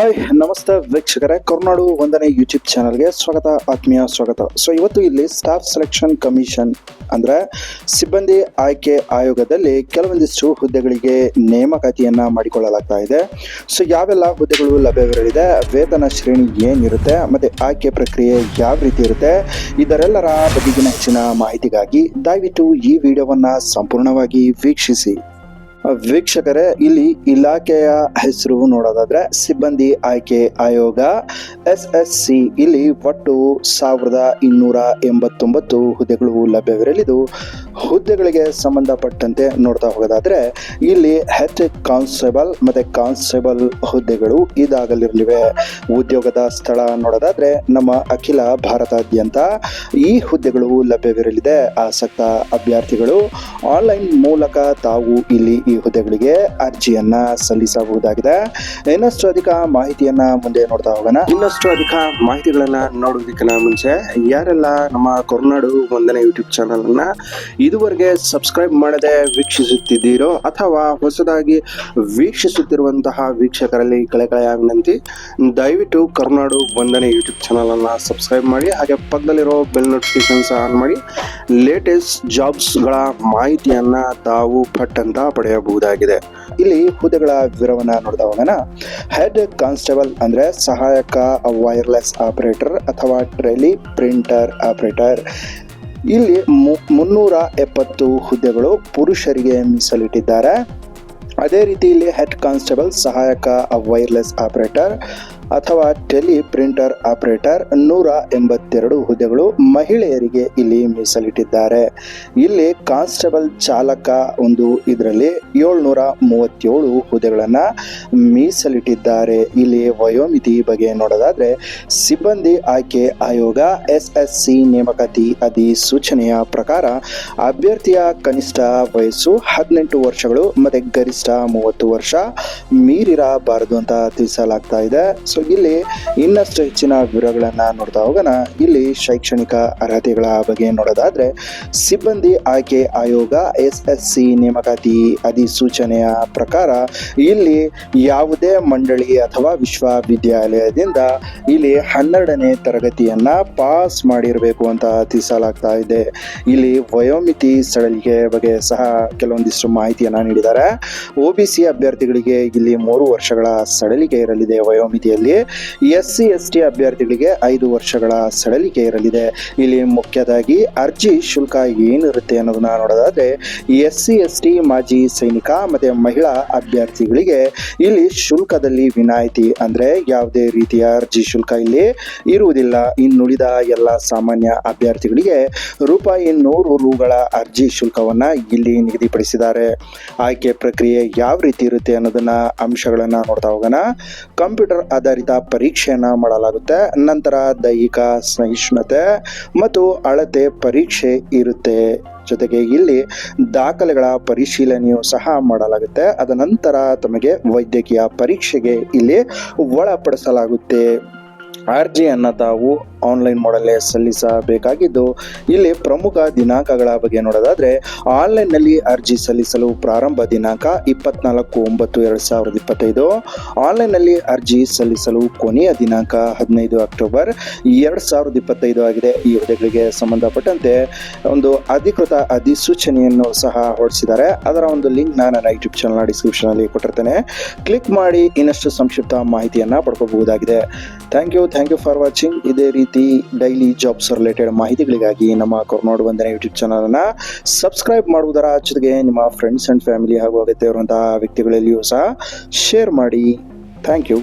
Hi ನಮಸ್ತೆ ವೀಕ್ಷಕರೇ. ಕರುನಾಡು ಒಂದನೇ ಯೂಟ್ಯೂಬ್ ಚಾನಲ್ಗೆ ಸ್ವಾಗತ, ಆತ್ಮೀಯ ಸ್ವಾಗತ. ಸೊ ಇವತ್ತು ಇಲ್ಲಿ ಸ್ಟಾಫ್ ಸೆಲೆಕ್ಷನ್ ಕಮಿಷನ್ ಅಂದರೆ ಸಿಬ್ಬಂದಿ ಆಯ್ಕೆ ಆಯೋಗದಲ್ಲಿ ಕೆಲವೊಂದಿಷ್ಟು ಹುದ್ದೆಗಳಿಗೆ ನೇಮಕಾತಿಯನ್ನು ಮಾಡಿಕೊಳ್ಳಲಾಗ್ತಾ ಇದೆ. ಸೊ ಯಾವೆಲ್ಲ ಹುದ್ದೆಗಳು ಲಭ್ಯವಿರಲಿದೆ, ವೇತನ ಶ್ರೇಣಿ ಏನಿರುತ್ತೆ, ಮತ್ತು ಆಯ್ಕೆ ಪ್ರಕ್ರಿಯೆ ಯಾವ ರೀತಿ ಇರುತ್ತೆ, ಇದರೆಲ್ಲರ ಬಗೆಗಿನ ಹೆಚ್ಚಿನ ಮಾಹಿತಿಗಾಗಿ ದಯವಿಟ್ಟು ಈ ವಿಡಿಯೋವನ್ನು ಸಂಪೂರ್ಣವಾಗಿ ವೀಕ್ಷಿಸಿ. ವೀಕ್ಷಕರೇ, ಇಲ್ಲಿ ಇಲಾಖೆಯ ಹೆಸರು ನೋಡೋದಾದ್ರೆ ಸಿಬ್ಬಂದಿ ಆಯ್ಕೆ ಆಯೋಗ, ಎಸ್ ಎಸ್ ಸಿ. ಇಲ್ಲಿ ಒಟ್ಟು ಸಾವಿರದ ಇನ್ನೂರ ಎಂಬತ್ತೊಂಬತ್ತು ಹುದ್ದೆಗಳು ಲಭ್ಯವಿರಲಿದ್ದು ಹುದ್ದೆಗಳಿಗೆ ಸಂಬಂಧಪಟ್ಟಂತೆ ನೋಡ್ತಾ ಹೋಗೋದಾದ್ರೆ, ಇಲ್ಲಿ ಹೆಚ್ ಕಾನ್ಸ್ಟೇಬಲ್ ಮತ್ತೆ ಕಾನ್ಸ್ಟೇಬಲ್ ಹುದ್ದೆಗಳು ಇದಾಗಲಿರಲಿವೆ. ಉದ್ಯೋಗದ ಸ್ಥಳ ನೋಡೋದಾದ್ರೆ, ನಮ್ಮ ಅಖಿಲ ಭಾರತಾದ್ಯಂತ ಈ ಹುದ್ದೆಗಳು ಲಭ್ಯವಿರಲಿದೆ. ಆಸಕ್ತ ಅಭ್ಯರ್ಥಿಗಳು ಆನ್ಲೈನ್ ಮೂಲಕ ತಾವು ಇಲ್ಲಿ ಈ ಹುದ್ದೆಗಳಿಗೆ ಅರ್ಜಿಯನ್ನ ಸಲ್ಲಿಸಬಹುದಾಗಿದೆ. ಇನ್ನಷ್ಟು ಅಧಿಕ ಮಾಹಿತಿಯನ್ನ ಮುಂದೆ ನೋಡ್ತಾ ಹೋಗೋಣ. ಇನ್ನಷ್ಟು ಅಧಿಕ ಮಾಹಿತಿಗಳನ್ನ ನೋಡೋದಕ್ಕಿಂತ ಮುಂಚೆ, ಯಾರೆಲ್ಲ ನಮ್ಮ ಕೊರನಾಡು ಒಂದನೇ ಯೂಟ್ಯೂಬ್ ಚಾನಲ್ ಅನ್ನ ಇದುವರೆಗೆ ಸಬ್ಸ್ಕ್ರೈಬ್ ಮಾಡದೆ ವೀಕ್ಷಿಸುತ್ತಿದ್ದೀರೋ ಅಥವಾ ಹೊಸದಾಗಿ ವೀಕ್ಷಿಸುತ್ತಿರುವಂತಹ ವೀಕ್ಷಕರಲ್ಲಿ ಕಳೆಕಳೆಯ ವಿನಂತಿ, ದಯವಿಟ್ಟು ಕರುನಾಡು ಬಂದನೆ ಯೂಟ್ಯೂಬ್ ಚಾನಲನ್ನು ಸಬ್ಸ್ಕ್ರೈಬ್ ಮಾಡಿ, ಹಾಗೆ ಪಕ್ಕದಲ್ಲಿರೋ ಬೆಲ್ ನೋಟಿಫಿಕೇಶನ್ಸ್ ಆನ್ ಮಾಡಿ ಲೇಟೆಸ್ಟ್ ಜಾಬ್ಸ್ಗಳ ಮಾಹಿತಿಯನ್ನ ತಾವು ಪಟ್ ಅಂತ ಪಡೆಯಬಹುದಾಗಿದೆ. ಇಲ್ಲಿ ಹುದ್ದೆಗಳ ವಿವರವನ್ನ ನೋಡಿದಾಗ ಹೆಡ್ ಕಾನ್ಸ್ಟೇಬಲ್ ಅಂದರೆ ಸಹಾಯಕ ವೈರ್ಲೆಸ್ ಆಪರೇಟರ್ ಅಥವಾ ಟ್ರೈಲಿ ಪ್ರಿಂಟರ್ ಆಪರೇಟರ್ ಇಲ್ಲಿ ಮುನ್ನೂರ ಎಪ್ಪತ್ತು ಹುದ್ದೆಗಳು ಪುರುಷರಿಗೆ ಮೀಸಲಿಟ್ಟಿದ್ದಾರೆ. ಅದೇ ರೀತಿ ಇಲ್ಲಿ ಹೆಡ್ ಕಾನ್ಸ್ಟೇಬಲ್ ಸಹಾಯಕ ವೈರ್ಲೆಸ್ ಆಪರೇಟರ್ ಅಥವಾ ಟೆಲಿ ಪ್ರಿಂಟರ್ ಆಪರೇಟರ್ ನೂರ ಎಂಬತ್ತೆರಡು ಹುದ್ದೆಗಳು ಮಹಿಳೆಯರಿಗೆ ಇಲ್ಲಿ ಮೀಸಲಿಟ್ಟಿದ್ದಾರೆ. ಇಲ್ಲಿ ಕಾನ್ಸ್ಟೇಬಲ್ ಚಾಲಕ ಒಂದು ಇದರಲ್ಲಿ ಏಳ್ನೂರ ಮೂವತ್ತೇಳು ಹುದ್ದೆಗಳನ್ನು ಮೀಸಲಿಟ್ಟಿದ್ದಾರೆ. ಇಲ್ಲಿ ವಯೋಮಿತಿ ಬಗ್ಗೆ ನೋಡೋದಾದ್ರೆ ಸಿಬ್ಬಂದಿ ಆಯ್ಕೆ ಆಯೋಗ ಎಸ್ ಎಸ್ ಸಿ ನೇಮಕಾತಿ ಅಧಿಸೂಚನೆಯ ಪ್ರಕಾರ ಅಭ್ಯರ್ಥಿಯ ಕನಿಷ್ಠ ವಯಸ್ಸು ಹದಿನೆಂಟು ವರ್ಷಗಳು, ಮತ್ತೆ ಗರಿಷ್ಠ ಮೂವತ್ತು ವರ್ಷ ಮೀರಿರಬಾರದು ಅಂತ ತಿಳಿಸಲಾಗ್ತಾ ಇದೆ. ಸೊ ಇಲ್ಲಿ ಇನ್ನಷ್ಟು ಹೆಚ್ಚಿನ ವಿವರಗಳನ್ನು ನೋಡ್ತಾ ಹೋಗೋಣ. ಇಲ್ಲಿ ಶೈಕ್ಷಣಿಕ ಅರ್ಹತೆಗಳ ಬಗ್ಗೆ ನೋಡೋದಾದ್ರೆ, ಸಿಬ್ಬಂದಿ ಆಯ್ಕೆ ಆಯೋಗ ಎಸ್ ಎಸ್ ಸಿ ನೇಮಕಾತಿ ಅಧಿಸೂಚನೆಯ ಪ್ರಕಾರ ಇಲ್ಲಿ ಯಾವುದೇ ಮಂಡಳಿ ಅಥವಾ ವಿಶ್ವವಿದ್ಯಾಲಯದಿಂದ ಇಲ್ಲಿ ಹನ್ನೆರಡನೇ ತರಗತಿಯನ್ನ ಪಾಸ್ ಮಾಡಿರಬೇಕು ಅಂತ ತಿಳಿಸಲಾಗ್ತಾ ಇದೆ. ಇಲ್ಲಿ ವಯೋಮಿತಿ ಸಡಲಿಕೆ ಬಗ್ಗೆ ಸಹ ಕೆಲವೊಂದಿಷ್ಟು ಮಾಹಿತಿಯನ್ನು ನೀಡಿದ್ದಾರೆ. ಒ ಬಿ ಸಿ ಅಭ್ಯರ್ಥಿಗಳಿಗೆ ಇಲ್ಲಿ ಮೂರು ವರ್ಷಗಳ ಸಡಲಿಕೆ ಇರಲಿದೆ ವಯೋಮಿತಿಯಲ್ಲಿ. ಎಸ್ ಸಿ ಎಸ್ ಟಿ ಅಭ್ಯರ್ಥಿಗಳಿಗೆ ಐದು ವರ್ಷಗಳ ಸಡಲಿಕೆ ಇರಲಿದೆ. ಇಲ್ಲಿ ಮುಖ್ಯದಾಗಿ ಅರ್ಜಿ ಶುಲ್ಕ ಏನಿರುತ್ತೆ ಅನ್ನೋದನ್ನ ನೋಡೋದಾದ್ರೆ ಎಸ್ ಸಿ ಎಸ್ ಟಿ ಮಾಜಿ ಸೈನಿಕ ಮತ್ತೆ ಮಹಿಳಾ ಅಭ್ಯರ್ಥಿಗಳಿಗೆ ಇಲ್ಲಿ ಶುಲ್ಕದಲ್ಲಿ ವಿನಾಯಿತಿ ಅಂದ್ರೆ ಯಾವುದೇ ರೀತಿಯ ಅರ್ಜಿ ಶುಲ್ಕ ಇಲ್ಲಿ ಇರುವುದಿಲ್ಲ. ಇನ್ನುಳಿದ ಎಲ್ಲ ಸಾಮಾನ್ಯ ಅಭ್ಯರ್ಥಿಗಳಿಗೆ ರೂಪಾಯಿ ನೂರು ರೂಗಳ ಅರ್ಜಿ ಶುಲ್ಕವನ್ನ ಇಲ್ಲಿ ನಿಗದಿಪಡಿಸಿದ್ದಾರೆ. ಆಯ್ಕೆ ಪ್ರಕ್ರಿಯೆ ಯಾವ ರೀತಿ ಇರುತ್ತೆ ಅನ್ನೋದನ್ನ ಅಂಶಗಳನ್ನ ನೋಡ್ತಾ ಹೋಗೋಣ. ಕಂಪ್ಯೂಟರ್ ಪರೀಕ್ಷೆಯನ್ನ ಮಾಡಲಾಗುತ್ತೆ. ನಂತರ ದೈಹಿಕ ಸಹಿಷ್ಣುತೆ ಮತ್ತು ಅಳತೆ ಪರೀಕ್ಷೆ ಇರುತ್ತೆ. ಜೊತೆಗೆ ಇಲ್ಲಿ ದಾಖಲೆಗಳ ಪರಿಶೀಲನೆಯು ಸಹ ಮಾಡಲಾಗುತ್ತೆ. ಅದ ನಂತರ ತಮಗೆ ವೈದ್ಯಕೀಯ ಪರೀಕ್ಷೆಗೆ ಇಲ್ಲಿ ಒಳಪಡಿಸಲಾಗುತ್ತೆ. ಅರ್ಜಿಯನ್ನು ತಾವು ಆನ್ಲೈನ್ ಮಾಡಲ್ಲೇ ಸಲ್ಲಿಸಬೇಕಾಗಿದ್ದು, ಇಲ್ಲಿ ಪ್ರಮುಖ ದಿನಾಂಕಗಳ ಬಗ್ಗೆ ನೋಡೋದಾದ್ರೆ ಆನ್ಲೈನ್ನಲ್ಲಿ ಅರ್ಜಿ ಸಲ್ಲಿಸಲು ಪ್ರಾರಂಭ ದಿನಾಂಕ ಇಪ್ಪತ್ನಾಲ್ಕು ಒಂಬತ್ತು ಎರಡು ಸಾವಿರದ ಇಪ್ಪತ್ತೈದು ಆನ್ಲೈನ್ನಲ್ಲಿ ಅರ್ಜಿ ಸಲ್ಲಿಸಲು ಕೊನೆಯ ದಿನಾಂಕ ಹದಿನೈದು ಅಕ್ಟೋಬರ್ ಎರಡು ಸಾವಿರದ ಇಪ್ಪತ್ತೈದು ಆಗಿದೆ. ಈ ಹುದ್ದೆಗಳಿಗೆ ಸಂಬಂಧಪಟ್ಟಂತೆ ಒಂದು ಅಧಿಕೃತ ಅಧಿಸೂಚನೆಯನ್ನು ಸಹ ಹೊರಡಿಸಿದ್ದಾರೆ. ಅದರ ಒಂದು ಲಿಂಕ್ ನನ್ನ ಯೂಟ್ಯೂಬ್ ಚಾನಲ್ನ ಡಿಸ್ಕ್ರಿಪ್ಷನ್ ಅಲ್ಲಿ ಕೊಟ್ಟಿರ್ತೇನೆ. ಕ್ಲಿಕ್ ಮಾಡಿ ಇನ್ನಷ್ಟು ಸಂಕ್ಷಿಪ್ತ ಮಾಹಿತಿಯನ್ನು ಪಡ್ಕೋಬಹುದಾಗಿದೆ. Thank you thank you for watching ಇದೇ ರೀತಿ ಡೈಲಿ ಜಾಬ್ಸ್ ರಿಲೇಟೆಡ್ ಮಾಹಿತಿಗಳಿಗಾಗಿ ನಮ್ಮ ಕೊರ್ನೋಡ್ ಒಂದನೇ ಯೂಟ್ಯೂಬ್ ಚಾನಲ್ ಅನ್ನ ಸಬ್ಸ್ಕ್ರೈಬ್ ಮಾಡುವುದರ ಜೊತೆಗೆ ನಿಮ್ಮ ಫ್ರೆಂಡ್ಸ್ ಅಂಡ್ ಫ್ಯಾಮಿಲಿ ಹಾಗೂ ಅಗತ್ಯ ಇರುವಂತಹ ವ್ಯಕ್ತಿಗಳಲ್ಲಿಯೂ ಸಹ ಶೇರ್ ಮಾಡಿ. Thank you